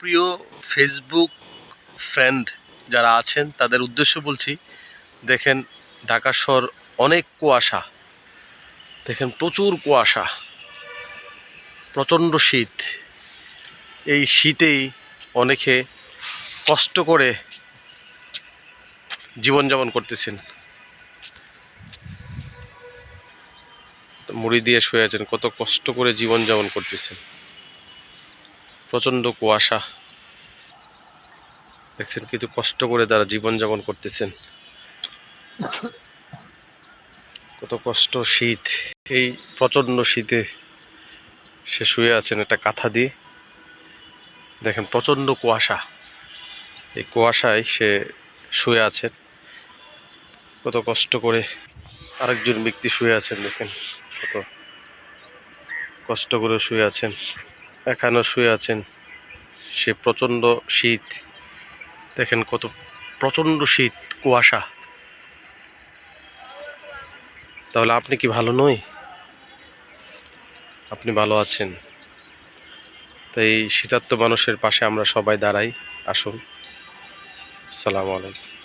প্রিয় Facebook friend যারা আছেন, তাদের উদ্দেশ্য বলছি, দেখেন ঢাকা শহর অনেক কুয়াশা। দেখেন প্রচুর কুয়াশা। প্রচণ্ড শীত। এই শীতেই অনেকে কষ্ট করে জীবনযাপন করতেছেন। মুড়ি দিয়ে শুয়ে আছেন, কত কষ্ট করে জীবনযাপন করতেছেন। প্রচণ্ড কুয়াশা। দেখছেন কিন্তু কষ্ট করে তারা জীবনযাপন করতেছেন। কত কষ্ট শীত। এই প্রচণ্ড শীতে সে শুয়ে আছেন একটা কাঁথা দিয়ে। দেখেন প্রচণ্ড কুয়াশা। এই কুয়াশায় সে শুয়ে আছেন। কত কষ্ট করে আরেকজন ব্যক্তি শুয়ে আছেন, দেখেন। কত কষ্ট করে শুয়ে আছেন। এখানেও শুয়ে আছেন। সে প্রচণ্ড শীত। দেখেন কত প্রচণ্ড শীত, কুয়াশা। তাহলে আপনি কি ভালো নই? আপনি ভালো আছেন। তাই শীতার্থ মানুষের পাশে আমরা সবাই দাঁড়াই। আসুন। সালামু আলাইকুম।